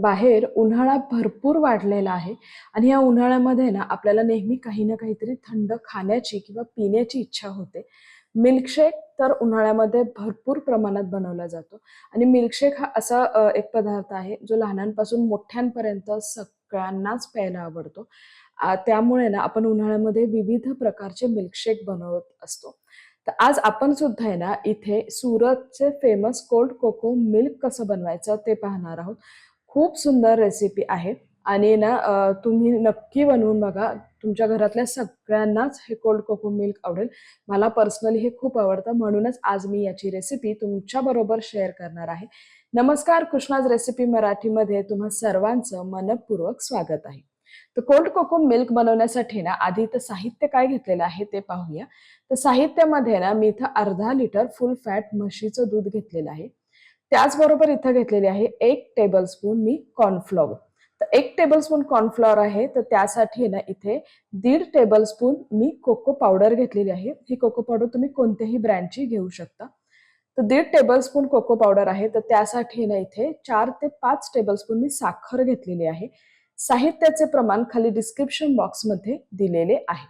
बाहेर उन्हाळा भरपूर वाढलेला आहे. आणि या उन्हाळ्यामध्ये ना आपल्याला नेहमी काही ना काहीतरी थंड खाण्याची किंवा पिण्याची इच्छा होते. मिल्कशेक तर उन्हाळ्यामध्ये भरपूर प्रमाणात बनवला जातो. आणि मिल्कशेक हा असा एक पदार्थ आहे जो लहानांपासून मोठ्यांपर्यंत सगळ्यांनाच प्यायला आवडतो. त्यामुळे ना आपण उन्हाळ्यामध्ये विविध प्रकारचे मिल्कशेक बनवत असतो. तर आज आपण सुद्धा आहे ना इथे सुरतचे फेमस कोल्ड कोको मिल्क कसं बनवायचं ते पाहणार आहोत. खूप सुंदर रेसिपी आहे. आणि ना तुम्ही नक्की बनवून बघा. तुमच्या घरातल्या सगळ्यांनाच हे कोल्ड कोको मिल्क आवडेल. मला पर्सनली हे खूप आवडतं. म्हणूनच आज मी याची रेसिपी तुमच्याबरोबर शेअर करणार आहे. नमस्कार कृष्णाज रेसिपी मराठीमध्ये तुम्हा सर्वांचं मनपूर्वक स्वागत आहे. तर कोल्ड कोको मिल्क बनवण्यासाठी ना आधी तर साहित्य काय घेतलेलं आहे ते पाहूया. तर साहित्यामध्ये ना मी इथं अर्धा लिटर फुल फॅट म्हशीचं दूध घेतलेलं आहे. त्याचबरोबर इथं घेतलेली आहे एक टेबलस्पून मी कॉर्नफ्लॉवर तर एक टेबलस्पून कॉर्नफ्लॉवर आहे तर त्यासाठी ना इथे दीड टेबलस्पून मी कोको पावडर घेतलेली आहे. ही कोको पावडर तुम्ही कोणत्याही ब्रँडची घेऊ शकता. तर दीड टेबलस्पून कोको पावडर आहे तर त्यासाठी ना इथे चार ते पाच टेबलस्पून मी साखर घेतलेली आहे. साहित्याचे प्रमाण खाली डिस्क्रिप्शन बॉक्समध्ये दिलेले आहे.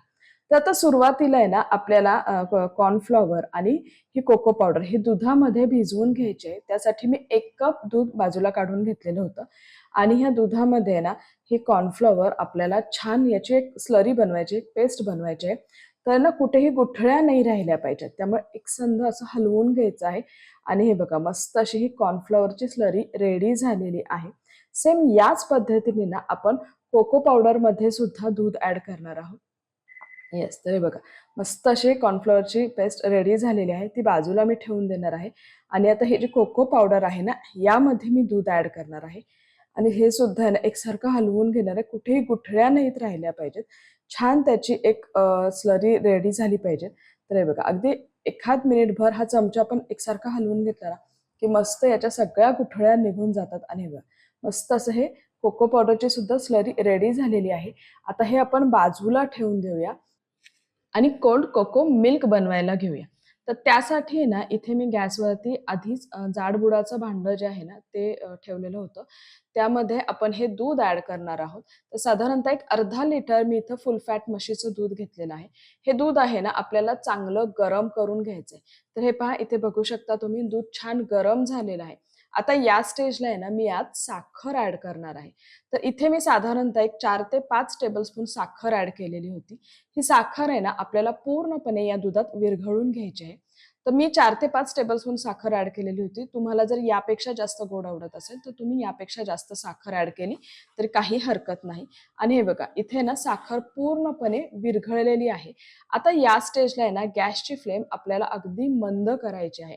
तर आता सुरुवातीला आहे ना आपल्याला कॉर्नफ्लॉवर आणि ही कोको पावडर हे दुधामध्ये भिजवून घ्यायचे. त्यासाठी मी एक कप दूध बाजूला काढून घेतलेलं होतं. आणि ह्या दुधामध्ये आहे ना ही कॉर्नफ्लॉवर आपल्याला छान याची एक स्लरी बनवायची एक पेस्ट बनवायची आहे. तर ना कुठेही गुठळ्या नाही राहिल्या पाहिजेत. त्यामुळे एक संध असं हलवून घ्यायचं आहे. आणि हे बघा मस्त अशी ही कॉर्नफ्लॉवरची स्लरी रेडी झालेली आहे. सेम याच पद्धतीने ना आपण कोको पावडरमध्ये सुद्धा दूध ऍड करणार आहोत. येस तर हे बघा. मस्त अशी कॉर्नफ्लॉवरची पेस्ट रेडी झालेली आहे. ती बाजूला मी ठेवून देणार आहे. आणि आता हे जे कोको पावडर आहे ना यामध्ये मी दूध ॲड करणार आहे. आणि हे सुद्धा आहे ना एकसारखं हलवून घेणार आहे. कुठेही गुठळ्या नाहीत राहिल्या पाहिजेत. छान त्याची एक स्लरी रेडी झाली पाहिजे. तर हे बघा अगदी एखाद मिनिटभर हा चमचा पण एकसारखा हलवून घेतला ना की मस्त याच्या सगळ्या गुठळ्या निघून जातात. आणि बघा मस्त असं हे कोको पावडरची सुद्धा स्लरी रेडी झालेली आहे. आता हे आपण बाजूला ठेवून देऊया. आणि कोल्ड कोको मिल्क बनवायला घेऊया. तर त्यासाठी ना इथे मी गॅसवरती आधीच जाडबुडाचं भांडं जे आहे ना ते ठेवलेलं होतं. त्यामध्ये आपण हे दूध ॲड करणार आहोत. तर साधारणतः एक अर्धा लिटर मी इथं फुल फॅट म्हशीचं दूध घेतलेलं आहे. हे दूध आहे ना आपल्याला चांगलं गरम करून घ्यायचं आहे तर हे पहा इथे बघू शकता तुम्ही दूध छान गरम झालेलं आहे. आता या स्टेजला आहे ना मी यात साखर ऍड करणार आहे. तर इथे मी साधारणतः एक चार ते पाच टेबलस्पून साखर ऍड केलेली होती. ही साखर आहे ना आपल्याला पूर्णपणे या दुधात विरघळून घ्यायची आहे. तर मी चार ते पाच टेबलस्पून साखर ऍड केलेली होती. तुम्हाला जर यापेक्षा जास्त गोड आवडत असेल तर तुम्ही यापेक्षा जास्त साखर ऍड केली तरी काही हरकत नाही. आणि हे बघा इथे ना साखर पूर्णपणे विरघळलेली आहे. आता या स्टेजला आहे ना गॅसची फ्लेम आपल्याला अगदी मंद करायची आहे.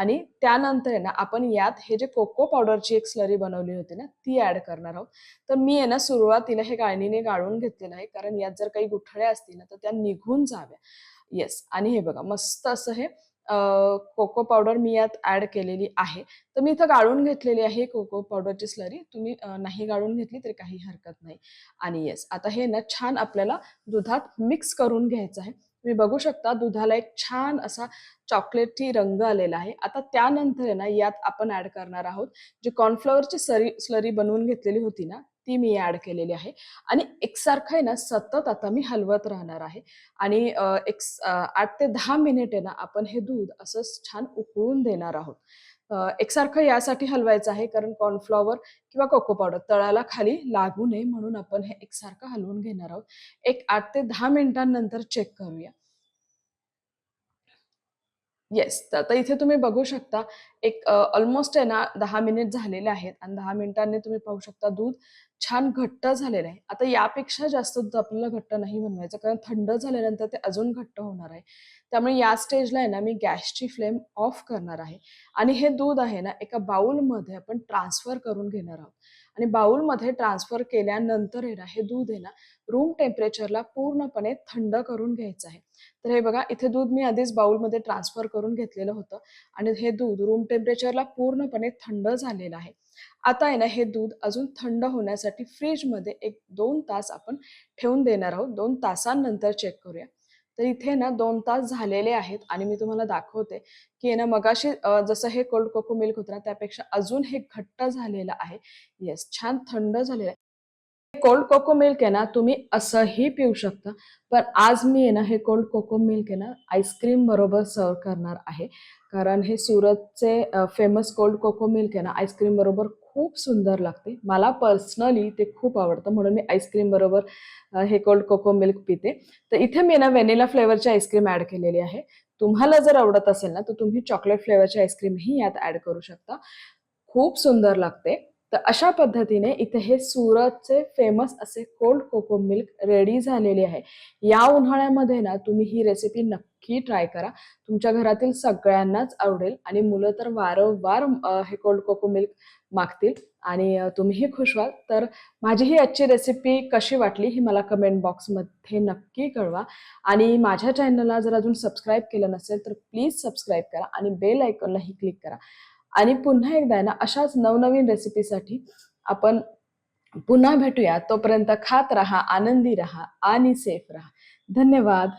आणि त्यानंतर आहे ना आपण यात हे जे कोको पावडरची एक स्लरी बनवली होती ना ती ऍड करणार आहोत. तर मी आहे ना सुरुवातीला हे गाळणीने गाळून घेतलेलं आहे कारण यात जर काही गुठळ्या असतील ना तर त्या निघून जाव्या. येस आणि हे बघा मस्त असं हे कोको पावडर मी यात ऍड केलेली आहे. तर मी इथं गाळून घेतलेली आहे कोको पावडरची स्लरी. तुम्ही नाही गाळून घेतली तरी काही हरकत नाही. आणि येस आता हे ना छान आपल्याला दुधात मिक्स करून घ्यायचं आहे. तुम्ही बघू शकता दुधाला एक छान असा चॉकलेटी रंग आलेला आहे. आता त्यानंतर आहे ना यात आपण ऍड करणार आहोत जी कॉर्नफ्लॉवरची सरी स्लरी बनवून घेतलेली होती ना ती मी ऍड केलेली आहे. आणि एकसारखं आहे ना सतत आता मी हलवत राहणार आहे. आणि एक आठ ते दहा मिनिट आहे ना आपण हे दूध असंच छान उकळून देणार आहोत. एकसारखं यासाठी हलवायचं आहे कारण कॉर्नफ्लॉवर किंवा कोको पावडर तळाला खाली लागू नये म्हणून आपण हे एकसारखं हलवून घेणार आहोत. एक आठ ते दहा मिनिटांनंतर चेक करूया. येस तर आता इथे तुम्ही बघू शकता एक ऑलमोस्ट आहे ना दहा मिनिट झालेले आहेत आणि दहा मिनिटांनी तुम्ही पाहू शकता दूध छान घट्ट झालेलं आहे. आता यापेक्षा जास्त दूध आपल्याला घट्ट नाही बनवायचं कारण थंड झाल्यानंतर ते अजून घट्ट होणार आहे. त्यामुळे या स्टेजला आहे ना मी गॅसची फ्लेम ऑफ करणार आहे. आणि हे दूध आहे ना एका बाउलमध्ये आपण ट्रान्सफर करून घेणार आहोत. आणि बाउलमध्ये ट्रान्सफर केल्यानंतर आहे ना हे दूध आहे ना रूम टेम्परेचरला पूर्णपणे थंड करून घ्यायचं आहे. तर हे बघा इथे दूध मी आधीच बाउलमध्ये ट्रान्सफर करून घेतलेलं होतं आणि हे दूध रूम टेम्परेचरला पूर्णपणे थंड झालेलं आहे. आता आहे ना हे दूध अजून थंड होण्यासाठी फ्रीजमध्ये एक दोन तास आपण ठेवून देणार आहोत. दोन तासांनंतर चेक करूया. तर इथे ना दोन तास झालेले आहेत आणि मी तुम्हाला दाखवते की आहे ना मगाशी जसं हे कोल्ड कोको मिल्क होतं ना त्यापेक्षा अजून हे घट्ट झालेलं आहे. येस छान थंड झालेलं आहे. कोल्ड कोको मिल्क आहे ना तुम्ही असंही पिऊ शकता. पण आज मी आहे ना हे कोल्ड कोको मिल्क आहे ना आईस्क्रीम बरोबर सर्व करणार आहे. कारण हे सुरतचे फेमस कोल्ड कोको मिल्क आहे ना आईस्क्रीम बरोबर खूप सुंदर लागते. मला पर्सनली ते खूप आवडतं म्हणून मी आईस्क्रीम बरोबर हे कोल्ड कोको मिल्क पिते. तर इथे मी ना व्हॅनिला फ्लेवरची आईस्क्रीम ऍड केलेली आहे. तुम्हाला जर आवडत असेल ना तर तुम्ही चॉकलेट फ्लेवरची आईस्क्रीमही यात ऍड करू शकता. खूप सुंदर लागते. तर अशा पद्धतीने इथे हे सुरतचे फेमस असे कोल्ड कोको मिल्क रेडी झालेले आहे. या उन्हाळ्यामध्ये ना तुम्ही ही रेसिपी नक्की ट्राय करा. तुमच्या घरातील सगळ्यांनाच आवडेल आणि मुलं तर वारंवार हे कोल्ड कोको मिल्क मागतील आणि तुम्हीही खुश व्हाल. तर माझी ही आजची रेसिपी कशी वाटली ही मला कमेंट बॉक्समध्ये नक्की कळवा. आणि माझ्या चॅनलला जर अजून सबस्क्राईब केलं नसेल तर प्लीज सबस्क्राईब करा आणि बेल आयकॉनलाही क्लिक करा. आणि पुन्हा एकदा आहे ना अशाच नवनवीन रेसिपीसाठी आपण पुन्हा भेटूया. तोपर्यंत खात राहा आनंदी राहा आणि सेफ राहा. धन्यवाद.